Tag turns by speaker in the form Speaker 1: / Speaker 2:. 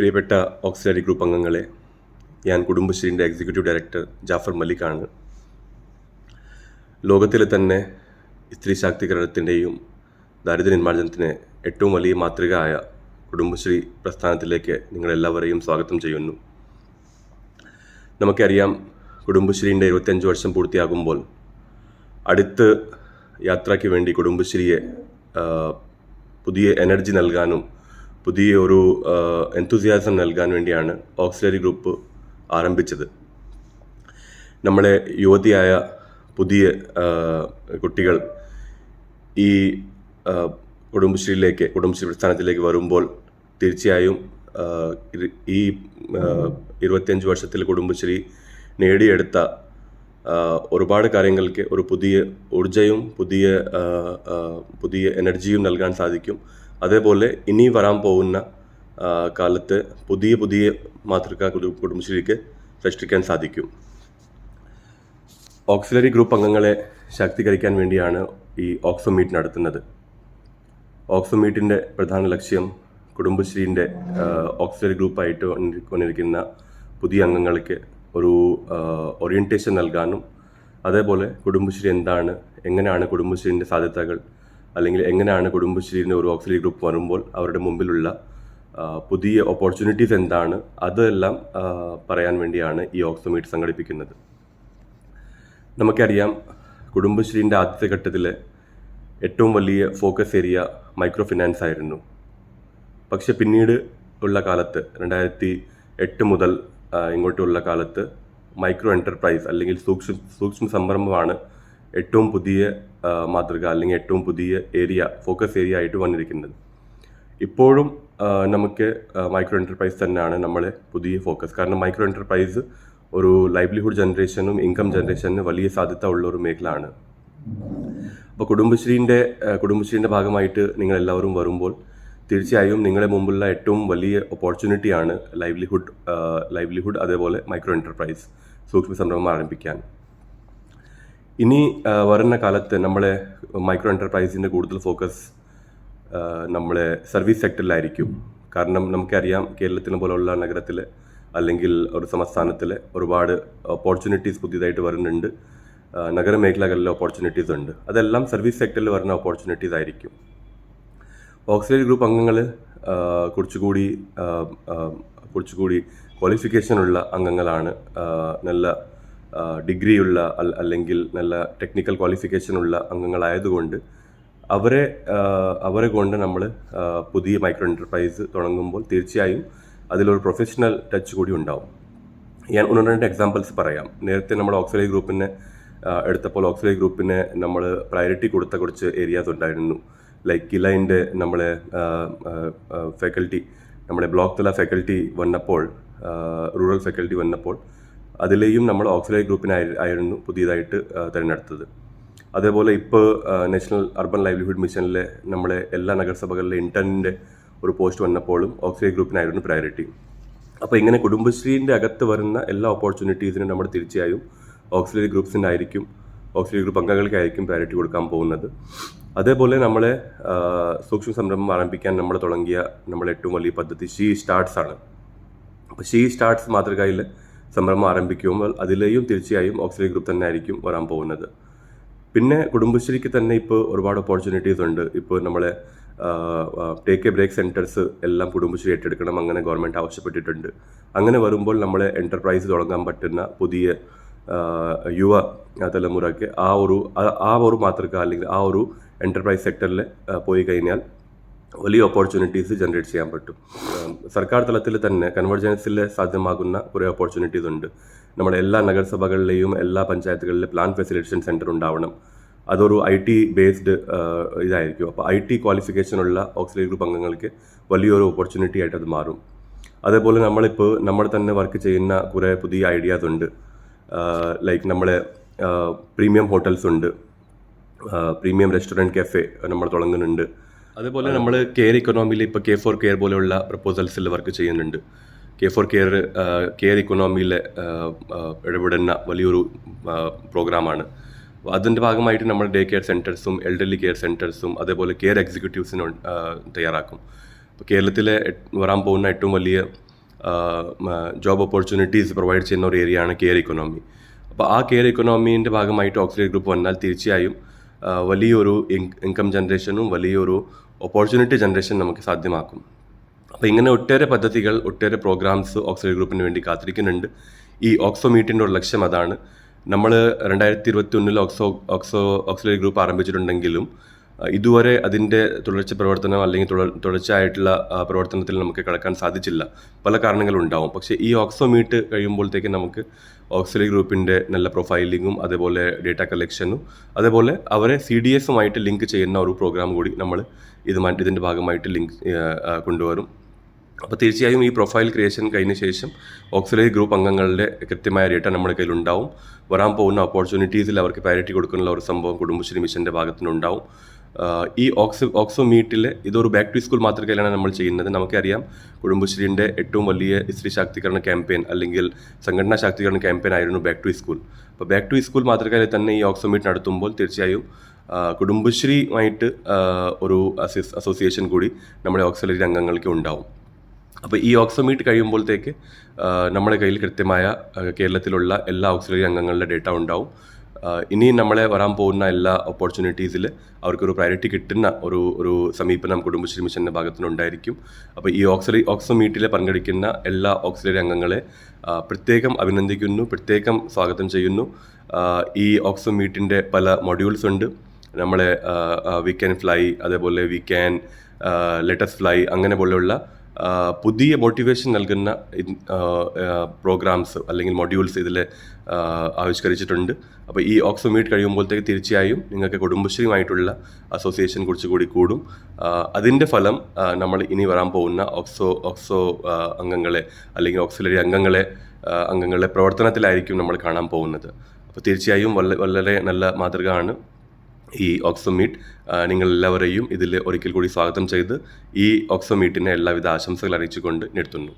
Speaker 1: പ്രിയപ്പെട്ട auxiliary group അംഗങ്ങളെ ഞാൻ കുടുംബശ്രീന്റെ എക്സിക്യൂട്ടീവ് ഡയറക്ടർ ജാഫർ മലിക്കാണ്. ലോകത്തിലെ തന്നെ സ്ത്രീ ശാക്തീകരണത്തിന്റെയും ദാരിദ്ര്യ നിർമ്മാർജനത്തിന് ഏറ്റവും വലിയ മാതൃകയായ കുടുംബശ്രീ പ്രസ്ഥാനത്തിലേക്ക് നിങ്ങളെല്ലാവരെയും സ്വാഗതം ചെയ്യുന്നു. നമുക്കറിയാം കുടുംബശ്രീന്റെ ഇരുപത്തിയഞ്ച് വർഷം പൂർത്തിയാകുമ്പോൾ അടുത്ത് യാത്രയ്ക്ക് വേണ്ടി കുടുംബശ്രീയെ പുതിയ എനർജി നൽകാനും പുതിയ ഒരു എൻതുസിയാസം നൽകാൻ വേണ്ടിയാണ് ഓക്സിലറി ഗ്രൂപ്പ് ആരംഭിച്ചത്. നമ്മളെ യുവതിയായ പുതിയ കുട്ടികൾ ഈ കുടുംബശ്രീയിലേക്ക് കുടുംബശ്രീ പ്രസ്ഥാനത്തിലേക്ക് വരുമ്പോൾ തീർച്ചയായും ഈ ഇരുപത്തിയഞ്ച് വർഷത്തിൽ കുടുംബശ്രീ നേടിയെടുത്ത ഒരുപാട് കാര്യങ്ങൾക്ക് ഒരു പുതിയ ഊർജയും പുതിയ പുതിയ എനർജിയും നൽകാൻ സാധിക്കും. അതേപോലെ ഇനി വരാൻ പോകുന്ന കാലത്ത് പുതിയ പുതിയ മാതൃക കുടു- കുടുംബശ്രീക്ക് സൃഷ്ടിക്കാൻ സാധിക്കും. ഓക്സിലറി ഗ്രൂപ്പ് അംഗങ്ങളെ ശാക്തീകരിക്കാൻ വേണ്ടിയാണ് ഈ ഓക്സോ മീറ്റ് നടത്തുന്നത്. ഓക്സോ മീറ്റിന്റെ പ്രധാന ലക്ഷ്യം കുടുംബശ്രീന്റെ ഓക്സിലറി ഗ്രൂപ്പായിട്ട് കൊണ്ടിരിക്കുന്ന പുതിയ അംഗങ്ങൾക്ക് ഒരു ഓറിയന്റേഷൻ നൽകാനും അതേപോലെ കുടുംബശ്രീ എന്താണ് എങ്ങനെയാണ് കുടുംബശ്രീന്റെ സാധ്യതകൾ അല്ലെങ്കിൽ എങ്ങനെയാണ് കുടുംബശ്രീന്റെ ഒരു ഓക്സിലി ഗ്രൂപ്പ് വരുമ്പോൾ അവരുടെ മുമ്പിലുള്ള പുതിയ ഓപ്പർച്യൂണിറ്റീസ് എന്താണ്? അതെല്ലാം പറയാൻ വേണ്ടിയാണ് ഈ ഓക്സോ മീറ്റ് സംഘടിപ്പിക്കുന്നത്. നമുക്കറിയാം കുടുംബശ്രീന്റെ ആദ്യത്തെ ഘട്ടത്തിൽ ഏറ്റവും വലിയ ഫോക്കസ് ഏരിയ മൈക്രോ ഫിനാൻസ് ആയിരുന്നു. പക്ഷെ പിന്നീട് ഉള്ള കാലത്ത് രണ്ടായിരത്തി എട്ട് മുതൽ ഇങ്ങോട്ടുള്ള കാലത്ത് മൈക്രോ എന്റർപ്രൈസ് അല്ലെങ്കിൽ സൂക്ഷ്മ സൂക്ഷ്മ സംരംഭമാണ് ഏറ്റവും പുതിയ മാതൃക അല്ലെങ്കിൽ ഏറ്റവും പുതിയ ഏരിയ ഫോക്കസ് ഏരിയ ആയിട്ട് വന്നിരിക്കുന്നത്. ഇപ്പോഴും നമുക്ക് മൈക്രോ എന്റർപ്രൈസ് തന്നെയാണ് നമ്മളെ പുതിയ ഫോക്കസ് കാരണം മൈക്രോ എന്റർപ്രൈസ് ഒരു ലൈവ്ലിഹുഡ് ജനറേഷനും ഇൻകം ജനറേഷനും വലിയ സാധ്യത ഉള്ള ഒരു മേഖലയാണ്. അപ്പോൾ കുടുംബശ്രീന്റെ കുടുംബശ്രീന്റെ ഭാഗമായിട്ട് നിങ്ങൾ എല്ലാവരും വരുമ്പോൾ തീർച്ചയായും നിങ്ങളുടെ മുമ്പുള്ള ഏറ്റവും വലിയ ഓപ്പർച്യൂണിറ്റിയാണ് ലൈവ്ലിഹുഡ് ലൈവ്ലിഹുഡ് അതേപോലെ മൈക്രോ എന്റർപ്രൈസ് സൂക്ഷ്മ സംരംഭം ആരംഭിക്കാൻ. ഇനി വരുന്ന കാലത്ത് നമ്മളെ മൈക്രോ എന്റർപ്രൈസിന്റെ കൂടുതൽ ഫോക്കസ് നമ്മളെ സർവീസ് സെക്ടറിലായിരിക്കും കാരണം നമുക്കറിയാം കേരളത്തിനെ പോലുള്ള നഗരത്തിൽ അല്ലെങ്കിൽ ഒരു സംസ്ഥാനത്തിൽ ഒരുപാട് ഓപ്പർച്യൂണിറ്റീസ് പുതിയതായിട്ട് വരുന്നുണ്ട്. നഗര മേഖലകളിലെ ഓപ്പർച്യൂണിറ്റീസ് ഉണ്ട്. അതെല്ലാം സർവീസ് സെക്ടറിൽ വരുന്ന ഓപ്പർച്യൂണിറ്റീസ് ആയിരിക്കും. ഓക്സിലറി ഗ്രൂപ്പ് അംഗങ്ങൾ കുറച്ചുകൂടി കുറച്ചുകൂടി ക്വാളിഫിക്കേഷനുള്ള അംഗങ്ങളാണ് നല്ല ഡിഗ്രിയുള്ള അല്ലെങ്കിൽ നല്ല ടെക്നിക്കൽ ക്വാളിഫിക്കേഷനുള്ള അംഗങ്ങളായതുകൊണ്ട് അവരെ അവരെ കൊണ്ട് നമ്മൾ പുതിയ മൈക്രോ എന്റർപ്രൈസ് തുടങ്ങുമ്പോൾ തീർച്ചയായും അതിലൊരു പ്രൊഫഷണൽ ടച്ച് കൂടി ഉണ്ടാവും. ഞാൻ ഒന്ന് രണ്ട് എക്സാമ്പിൾസ് പറയാം. നേരത്തെ നമ്മൾ ഓക്സിലൈ ഗ്രൂപ്പിനെ എടുത്തപ്പോൾ ഓക്സിലൈ ഗ്രൂപ്പിനെ നമ്മൾ പ്രയോറിറ്റി കൊടുത്ത കുറച്ച് ഏരിയാസ് ഉണ്ടായിരുന്നു. ലൈക്ക് കിലൈന്റെ നമ്മളെ ഫാക്കൽറ്റി നമ്മുടെ ബ്ലോക്ക് തല ഫാക്കൽറ്റി വന്നപ്പോൾ റൂറൽ ഫാക്കൽറ്റി വന്നപ്പോൾ അതിലെയും നമ്മൾ ഓക്സിലറി ഗ്രൂപ്പിനായി ആയിരുന്നു പുതിയതായിട്ട് തിരഞ്ഞെടുത്തത്. അതേപോലെ ഇപ്പോൾ നാഷണൽ അർബൻ ലൈവ്ലിഹുഡ് മിഷനിലെ നമ്മളെ എല്ലാ നഗരസഭകളിലെ ഇന്റേണിന്റെ ഒരു പോസ്റ്റ് വന്നപ്പോഴും ഓക്സിലറി ഗ്രൂപ്പിനായിരുന്നു പ്രയോറിറ്റി അപ്പോൾ ഇങ്ങനെ കുടുംബശ്രീന്റെ അകത്ത് വരുന്ന എല്ലാ ഓപ്പർച്യൂണിറ്റീസിനും നമ്മൾ തീർച്ചയായും ഓക്സിലറി ഗ്രൂപ്പ്സിന്റെ ആയിരിക്കും ഓക്സിലറി ഗ്രൂപ്പ് അംഗങ്ങൾക്കായിരിക്കും പ്രയോറിറ്റി കൊടുക്കാൻ പോകുന്നത്. അതേപോലെ നമ്മളെ സൂക്ഷ്മ സംരംഭം ആരംഭിക്കാൻ നമ്മൾ തുടങ്ങിയ നമ്മുടെ ഏറ്റവും വലിയ പദ്ധതി ഷീ സ്റ്റാർട്ട്സ് ആണ്. അപ്പോൾ ഷീ സ്റ്റാർട്ട്സ് മാതൃകയിൽ സംരംഭം ആരംഭിക്കുമ്പോൾ അതിലെയും തീർച്ചയായും ഓക്സിജൻ ഗ്രൂപ്പ് തന്നെ ആയിരിക്കും വരാൻ പോകുന്നത്. പിന്നെ കുടുംബശ്രീക്ക് തന്നെ ഇപ്പോൾ ഒരുപാട് ഓപ്പർച്യൂണിറ്റീസ് ഉണ്ട്. ഇപ്പോൾ നമ്മളെ ടേക്ക് എ ബ്രേക്ക് സെന്റേഴ്സ് എല്ലാം കുടുംബശ്രീ ഏറ്റെടുക്കണം അങ്ങനെ ഗവൺമെന്റ് ആവശ്യപ്പെട്ടിട്ടുണ്ട്. അങ്ങനെ വരുമ്പോൾ നമ്മളെ എന്റർപ്രൈസ് തുടങ്ങാൻ പറ്റുന്ന പുതിയ യുവ തലമുറയ്ക്ക് ആ ഒരു ആ ഒരു മാതൃക അല്ലെങ്കിൽ ആ ഒരു എന്റർപ്രൈസ് സെക്ടറിൽ പോയി കഴിഞ്ഞാൽ വലിയ ഓപ്പർച്യൂണിറ്റീസ് ജനറേറ്റ് ചെയ്യാൻ പറ്റും. സർക്കാർ തലത്തിൽ തന്നെ കൺവർജൻസിൽ സാധ്യമാകുന്ന കുറേ ഓപ്പർച്യൂണിറ്റീസ് ഉണ്ട്. നമ്മുടെ എല്ലാ നഗരസഭകളിലെയും എല്ലാ പഞ്ചായത്തുകളിലും പ്ലാൻ ഫെസിലിറ്റേഷൻ സെന്റർ ഉണ്ടാവണം. അതൊരു ഐ ടി ബേസ്ഡ് ഇതായിരിക്കും. അപ്പോൾ ഐ ടി ക്വാളിഫിക്കേഷനുള്ള ഓക്സിലറി ഗ്രൂപ്പ് അംഗങ്ങൾക്ക് വലിയൊരു ഓപ്പർച്യൂണിറ്റി ആയിട്ട് അത് മാറും. അതേപോലെ നമ്മളിപ്പോൾ നമ്മൾ തന്നെ വർക്ക് ചെയ്യുന്ന കുറേ പുതിയ ഐഡിയാസ് ഉണ്ട്. ലൈക്ക് നമ്മളെ പ്രീമിയം ഹോട്ടൽസ് ഉണ്ട്. പ്രീമിയം റെസ്റ്റോറന്റ് കഫേ നമ്മൾ തുടങ്ങുന്നുണ്ട്. അതേപോലെ നമ്മൾ കെയർ ഇക്കണോമിയിൽ ഇപ്പോൾ കെ ഫോർ കെയർ പോലെയുള്ള പ്രപ്പോസൽസിൽ വർക്ക് ചെയ്യുന്നുണ്ട്. കെ ഫോർ കെയർ കെയർ ഇക്കോണോമിയിലെ ഇടപെടുന്ന വലിയൊരു പ്രോഗ്രാമാണ് അതിന്റെ ഭാഗമായിട്ട് നമ്മൾ ഡേ കെയർ സെന്റേഴ്സും എൽഡർലി കെയർ സെന്റേഴ്സും അതേപോലെ കെയർ എക്സിക്യൂട്ടീവ്സിനും തയ്യാറാക്കും. ഇപ്പോൾ കേരളത്തിലെ വരാൻ പോകുന്ന ഏറ്റവും വലിയ ജോബ് ഓപ്പർച്യൂണിറ്റീസ് പ്രൊവൈഡ് ചെയ്യുന്ന ഒരു ഏരിയയാണ് കെയർ ഇക്കണോമി അപ്പോൾ ആ കെയർ ഇക്കണോമീന്റെ ഭാഗമായിട്ട് ഓക്സിജൻ ഗ്രൂപ്പ് വന്നാൽ തീർച്ചയായും വലിയൊരു ഇൻകം ജനറേഷനും വലിയൊരു ഓപ്പർച്യൂണിറ്റി ജനറേഷൻ നമുക്ക് സാധ്യമാക്കും. അപ്പോൾ ഇങ്ങനെ ഒട്ടേറെ പദ്ധതികൾ ഒട്ടേറെ പ്രോഗ്രാംസ് ഓക്സിലറി ഗ്രൂപ്പിന് വേണ്ടി കാത്തിരിക്കുന്നുണ്ട്. ഈ ഓക്സോ മീറ്റിന്റെ ഒരു ലക്ഷ്യം അതാണ്. നമ്മൾ രണ്ടായിരത്തി ഇരുപത്തി ഒന്നിൽ ഓക്സോ ഓക്സോ ഓക്സിലറി ഗ്രൂപ്പ് ആരംഭിച്ചിട്ടുണ്ടെങ്കിലും ഇതുവരെ അതിന്റെ തുടർച്ച പ്രവർത്തനം അല്ലെങ്കിൽ തുടർ തുടർച്ചയായിട്ടുള്ള പ്രവർത്തനത്തിൽ നമുക്ക് കിടക്കാൻ സാധിച്ചില്ല. പല കാരണങ്ങളുണ്ടാവും പക്ഷേ ഈ ഓക്സോ മീറ്റ് കഴിയുമ്പോഴത്തേക്ക് നമുക്ക് ഓക്സിലി ഗ്രൂപ്പിന്റെ നല്ല പ്രൊഫൈലിങ്ങും അതേപോലെ ഡേറ്റ കളക്ഷനും അതേപോലെ അവരെ സി ഡി എസുമായിട്ട് ലിങ്ക് ചെയ്യുന്ന ഒരു പ്രോഗ്രാം കൂടി നമ്മൾ ഇതുമായിട്ട് ഇതിന്റെ ഭാഗമായിട്ട് ലിങ്ക് കൊണ്ടുവരും. അപ്പോൾ തീർച്ചയായും ഈ പ്രൊഫൈൽ ക്രിയേഷൻ കഴിഞ്ഞ ശേഷം ഓക്സിലറി ഗ്രൂപ്പ് അംഗങ്ങളുടെ കൃത്യമായ ഡേറ്റ നമ്മുടെ കയ്യിലുണ്ടാവും. വരാൻ പോകുന്ന ഓപ്പർച്യൂണിറ്റീസിൽ അവർക്ക് പാരിറ്റി കൊടുക്കുന്ന ഒരു സംഭവം കുടുംബശ്രീ മിഷന്റെ ഭാഗത്തുനിന്നുണ്ടാവും. ഈ ഓക്സി ഓക്സോ മീറ്റിൽ ഇതൊരു ബാക്ക് ടു സ്കൂൾ മാതൃകയിലാണ് നമ്മൾ ചെയ്യുന്നത്. നമുക്കറിയാം കുടുംബശ്രീന്റെ ഏറ്റവും വലിയ സ്ത്രീ ശാക്തീകരണ ക്യാമ്പയിൻ അല്ലെങ്കിൽ സംഘടനാ ശാക്തീകരണ ക്യാമ്പയിൻ ആയിരുന്നു ബാക്ക് ടു സ്കൂൾ അപ്പോൾ ബാക്ക് ടു സ്കൂൾ മാതൃകയിൽ തന്നെ ഈ ഓക്സോ മീറ്റ് നടത്തുമ്പോൾ തീർച്ചയായും കുടുംബശ്രീയുമായിട്ട് ഒരു അസോസിയേഷൻ കൂടി നമ്മുടെ ഓക്സിലറി അംഗങ്ങൾക്ക് ഉണ്ടാവും. അപ്പോൾ ഈ ഓക്സോ മീറ്റ് കഴിയുമ്പോഴത്തേക്ക് നമ്മുടെ കയ്യിൽ കൃത്യമായ കേരളത്തിലുള്ള എല്ലാ ഓക്സിലറി അംഗങ്ങളുടെ ഡേറ്റ ഉണ്ടാവും. ഇനി നമ്മളെ വരാൻ പോകുന്ന എല്ലാ ഓപ്പർച്യൂണിറ്റീസിൽ അവർക്കൊരു പ്രയോറിറ്റി കിട്ടുന്ന ഒരു ഒരു സമീപനം കുടുംബശ്രീ മിഷന്റെ ഭാഗത്തുനിന്നുണ്ടായിരിക്കും. അപ്പോൾ ഈ ഓക്സിലറി ഓക്സോ മീറ്റിൽ പങ്കെടുക്കുന്ന എല്ലാ ഓക്സിലറി അംഗങ്ങളെ പ്രത്യേകം അഭിനന്ദിക്കുന്നു പ്രത്യേകം സ്വാഗതം ചെയ്യുന്നു. ഈ ഓക്സോ മീറ്റിന്റെ പല മൊഡ്യൂൾസ് ഉണ്ട്. നമ്മളെ വി ക്യാൻ ഫ്ലൈ അതേപോലെ വി ക്യാൻ ലെറ്റസ് ഫ്ലൈ അങ്ങനെ പോലെയുള്ള പുതിയ മോട്ടിവേഷൻ നൽകുന്ന പ്രോഗ്രാംസ് അല്ലെങ്കിൽ മൊഡ്യൂൾസ് ഇതിൽ ആവിഷ്കരിച്ചിട്ടുണ്ട്. അപ്പോൾ ഈ ഓക്സോ മീറ്റ് കഴിയുമ്പോഴത്തേക്ക് തീർച്ചയായും നിങ്ങൾക്ക് കുടുംബശ്രീയുമായിട്ടുള്ള അസോസിയേഷൻ കുറച്ചുകൂടി കൂടും. അതിന്റെ ഫലം നമ്മൾ ഇനി വരാൻ പോകുന്ന ഓക്സോ ഓക്സോ അംഗങ്ങളെ അല്ലെങ്കിൽ ഓക്സിലറി അംഗങ്ങളെ അംഗങ്ങളുടെ പ്രവർത്തനത്തിലായിരിക്കും നമ്മൾ കാണാൻ പോകുന്നത്. അപ്പോൾ തീർച്ചയായും വളരെ നല്ല മാതൃക ആണ് ഈ ഓക്സോ മീറ്റ് നിങ്ങൾ എല്ലാവരെയും ഇതിൽ ഒരിക്കൽ കൂടി സ്വാഗതം ചെയ്ത് ഈ ഓക്സോ മീറ്റിന് എല്ലാവിധ ആശംസകൾ അറിയിച്ചുകൊണ്ട് നിർത്തുന്നു.